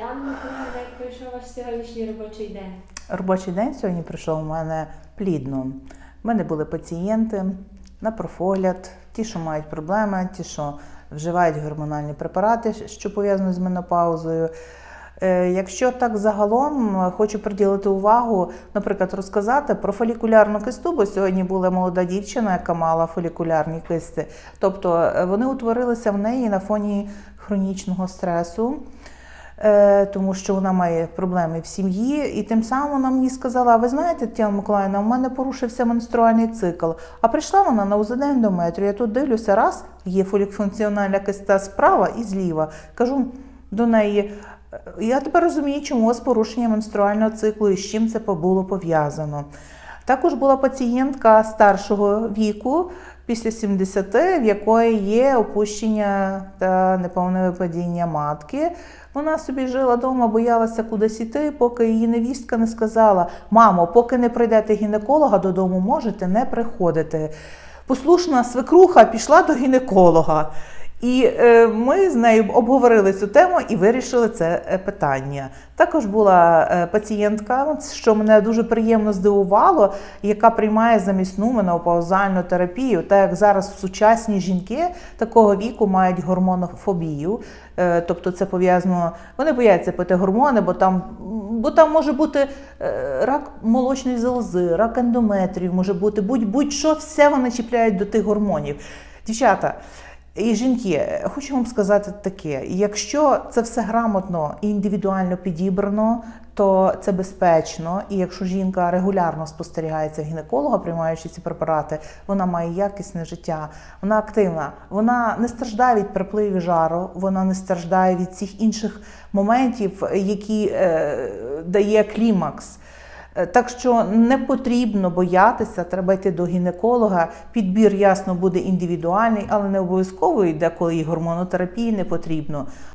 Анна Миколаївна, як пройшов ваш сьогоднішній робочий день? Робочий день сьогодні прийшов у мене плідно. У мене були пацієнти на профогляд, ті, що мають проблеми, ті, що вживають гормональні препарати, що пов'язані з менопаузою. Е, Якщо так загалом е, хочу приділити увагу, наприклад, розказати про фолікулярну кисту, бо сьогодні була молода дівчина, яка мала фолікулярні кисти. Тобто е, вони утворилися в неї на фоні хронічного стресу. Е, тому що вона має проблеми в сім'ї, і тим самим вона мені сказала: ви знаєте, Тетяна Миколаївна, у мене порушився менструальний цикл. А прийшла вона на УЗД ендометрію. Я тут дивлюся, раз є фолікфункціональна киста справа і зліва. Кажу до неї. «Е, Я тепер розумію, чому у вас порушення менструального циклу і з чим це було пов'язано. Також була пацієнтка старшого віку, після 70, в якої є опущення та неповне випадіння матки. Вона собі жила вдома, боялася кудись іти, поки її невістка не сказала: Мамо, поки не прийдете гінеколога додому, можете не приходити. Послушна свекруха пішла до гінеколога. І е, ми з нею обговорили цю тему і вирішили це е, питання. Також була е, пацієнтка, що мене дуже приємно здивувало, яка приймає замісну менопаузальну терапію. Так як зараз сучасні жінки такого віку мають гормонофобію, тобто це пов'язано, вони бояться пити гормони, бо там, бо там може бути рак молочної залози, рак ендометрію, може бути будь- будь-що, все вони чіпляють до тих гормонів. Дівчата. І жінки, хочу вам сказати таке: якщо це все грамотно і індивідуально підібрано, то це безпечно. І якщо жінка регулярно спостерігається гінеколога, приймаючи ці препарати, вона має якісне життя, вона активна, вона не страждає від припливів жару, вона не страждає від цих інших моментів, які е, дає клімакс. Е, Так що не потрібно боятися, треба йти до гінеколога. Підбір ясно буде індивідуальний, але не обов'язково йде, коли гормонотерапії не потрібно.